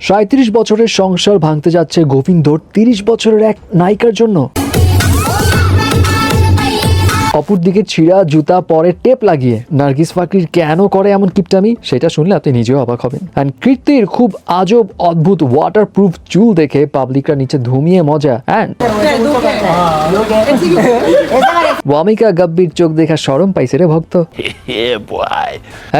সাঁত্রিশ বছরের সংসার ভাঙতে যাচ্ছে গোবিন্দর তিরিশ বছরের এক নায়িকার জন্য। অপরদিকে ছিঁড়া জুতা পরে টেপ লাগিয়ে নার্গিস ফাকরির কেন করে এমন কিপটামি, সেটা শুনলে আপনি নিজেও অবাক হবেন। অ্যান্ড কীর্তির খুব আজব অদ্ভুত ওয়াটার প্রুফ চুল দেখে পাবলিকরা নিচে ধুমিয়ে মজা। অ্যান্ড ওয়ামিকা গাব্বির চোখ দেখা সরম পাইছে রে ভক্ত।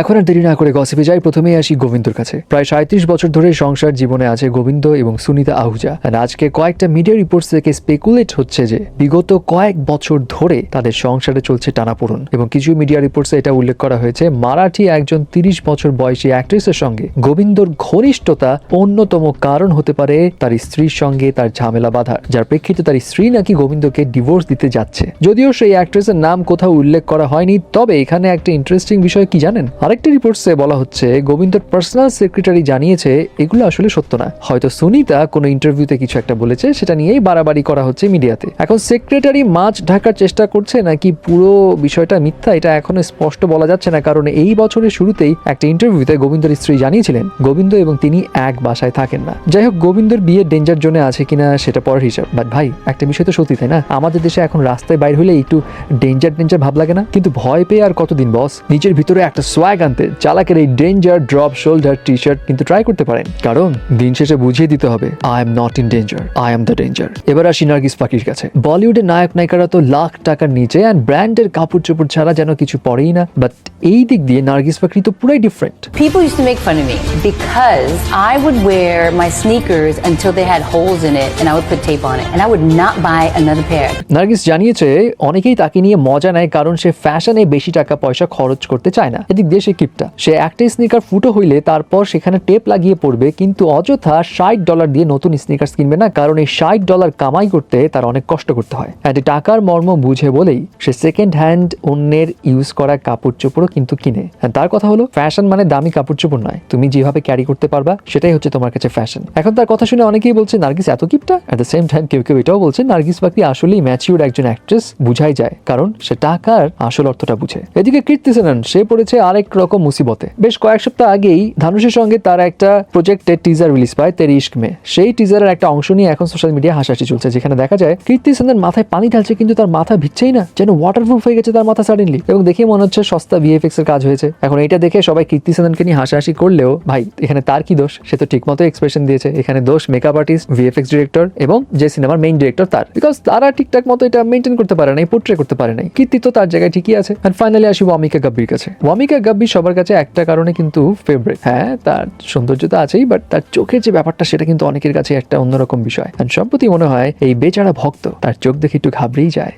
এখন আর দেরি না করে গসিপে যাই, প্রথমেই আসি গোবিন্দর কাছে। প্রায় সাঁত্রিশ বছর ধরে সংসার জীবনে আছে গোবিন্দ এবং সুনিতা আহুজা। আজকে কয়েকটা মিডিয়া রিপোর্টস থেকে স্পেকুলেট হচ্ছে যে বিগত কয়েক বছর ধরে তাদের সংসারে চলছে টানাপোড়ন এবং কিছু মিডিয়া রিপোর্টসে এটা উল্লেখ করা হয়েছে, মারাঠি একজন তিরিশ বছর বয়সী অ্যাক্ট্রেসের সঙ্গে। গোবিন্দর ঘনিষ্ঠতা অন্যতম কারণ হতে পারে তার স্ত্রীর সঙ্গে তার ঝামেলা বাঁধার, যার প্রেক্ষিতে তার স্ত্রী নাকি গোবিন্দকে ডিভোর্স দিতে যাচ্ছে। যদিও সেই অ্যাক্ট্রেসের নাম কোথাও উল্লেখ করা হয়নি, তবে এখানে একটা ইন্টারেস্টিং বিষয় কি জানেন? আরেকটা রিপোর্টসে বলা হচ্ছে, গোবিন্দর পার্সোনাল সেক্রেটারি জানিয়েছে, এগুলো আসলে সত্য না। হয়তো সুনিতা কোনো ইন্টারভিউতে কিছু একটা বলেছে, সেটা নিয়েই বাড়াবাড়ি করা হচ্ছে মিডিয়াতে এখন সেক্রেটারি মাছ ঢাকার চেষ্টা করছে নাকি পুরো বিষয়টা মিথ্যা, এটা এখনও স্পষ্ট বলা যাচ্ছে না, কারণ এই বছরের শুরুতেই একটা ইন্টারভিউতে গোবিন্দর স্ত্রী জানিয়েছিলেন, গোবিন্দ এবং তিনি এক বাসায় থাকেন না। যাই হোক গোবিন্দর বিয়ে ডেঞ্জার জোনে আছে কিনা সেটা পরের হিসাব। বাট ভাই, একটা বিষয় তো সত্যি, তাই না? আমাদের দেশে এখন রাস্তায় বাইর হলে একটু ডেঞ্জার ডেঞ্জার ভাব লাগে না? কিন্তু ভয় পেয়ে আর কতদিন বস নিজের ভিতরে একটা সোয়াগ আনতে, চালাকের এই danger drop shoulder T shirt কিন্তু ট্রাই করতে পারেন। কারণ দিন শেষে বুঝিয়ে দিতে হবে I am not in danger I am the danger এবার আসি নার্গিস পাখির কাছে। বলিউডের নায়ক নায়িকারা তো লাখ টাকার নিচে অ্যান্ড ব্র্যান্ডের কাপড় চোপড় ছাড়া যেন কিছু পড়েই না বাট এই দিক দিয়ে নার্গিস পাখি তো পুরাই different People used to make fun of me because I would wear my sneakers until they had holes in it and I would put tape on it and I would not buy another pair. Nargis জানিয়েছে অনেকেই তাকে নিয়ে মজা নেয় কারণ সে ফ্যাশনে বেশি টাকা পয়সা খরচ করতে চায় না। এদিক দিয়ে সে কিপটা। সে একটা স্নিকার ফুটো হইলে তারপর সেখানে টেপ লাগিয়ে পড়বে কিন্তু অযথা ষাট ডলার দিয়ে নতুন স্নিকার্স কিনবে না কারণ এই ষাট ডলার কামাই করতে তার অনেক কষ্ট করতে হয়। অ্যান্ড টাকার মর্ম বুঝে বলেই সে সেকেন্ড হ্যান্ড অন্যের ইউজ করা কাপড় চোপড়ও কিন্তু কিনে। তার কথা হলো ফ্যাশন মানে দামি কাপড় চোপড় নয়। তুমি যেভাবে ক্যারি করতে পারবা, সেটাই হচ্ছে তোমার কাছে ফ্যাশন এখন তার কথা শুনে অনেকেই বলছে, নার্গিস, এত কিপটা অ্যাট দ্য সেম টাইম কেউ কেউ এটাও বলছে, নার্গিস বাকরি আসলেই ম্যাচিউর একজন অ্যাক্ট্রেস বুঝাই যায়, কারণ সে টাকার আসল অর্থটা বুঝে। এদিকে কীর্তি সেনন, সে পড়েছে আরেক রকম মুসিবতে। বেশ কয়েক সপ্তাহ আগেই ধানুষের সঙ্গে তার একটা প্রজেক্টের টিজার রিলিজ পায় তেরি ইস্ক মে। সেই টিজারের একটা অংশ নিয়ে এখন সোশ্যাল মিডিয়া হাসাহাসি চলছে, যেখানে দেখা যায়, কীর্তি সেনন মাথায় পানি ঢালছে, কিন্তু তার মাথা ভিজছেই না, যেন ওয়াটারপ্রুফ হয়ে গেছে তার মাথা সাডেনলি এবং দেখে মনে হচ্ছে সস্তা ভিএফএক্স এর কাজ হয়েছে। এখন এটা দেখে সবাই কীর্তি সেননকে নিয়ে হাসাহাসি করলেও, ভাই, এখানে তার কি দোষ? সে তো ঠিকমতো এক্সপ্রেশন দিয়েছে। এখানে দোষ মেকআপ আর্টিস্ট ভিএফএক্স ডিরেক্টর এবং যে সিনেমার মেইন ডিরেক্টর তার। বিকজ তারা ঠিকঠাক মতো এটা মেনটেন করতে পারে নাই পোর্ট্রে করতে পারে নাই। কীর্তি তো তার জায়গায় ঠিকই আছে। আর ফাইনালি আসি ওয়ামিকা গাব্বির কাছে। ওয়ামিকা গাব্বি সবার কাছে একটা কারণে কিন্তু ফেভারিট হ্যাঁ তার সৌন্দর্য তো আছেই বাট তার চোখের যে ব্যাপারটা সেটা কিন্তু অনেকের কাছে একটা অন্যরকম বিষয়। আর সম্প্রতি মনে হয় এই বেচারা ভক্ত, তার চোখ দেখে একটু ঘাবড়েই যায়।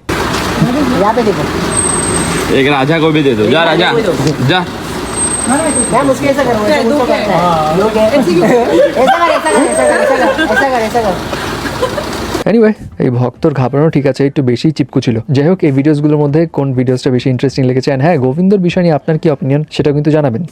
यहाँ पे देखो एक राजा को भी दे दो जा राजा जा मैम उसके ऐसा करो ऐसा उसको करता है लोग है ऐसा कर ऐसा कर ऐसा कर ऐसा कर ऐसा कर এনিওয়ে এই ভক্তর ঘাবড়ানো ঠিক আছে একটু বেশি চিপকু ছিল যাই হোক এই ভিডিওসগুলোর মধ্যে কোন ভিডিওসটা বেশি ইন্টারেস্টিং লেগেছে অ্যান্ড হ্যাঁ গোবিন্দর বিষয় নিয়ে আপনার কি অপিনিয়ন সেটা কিন্তু জানাবেন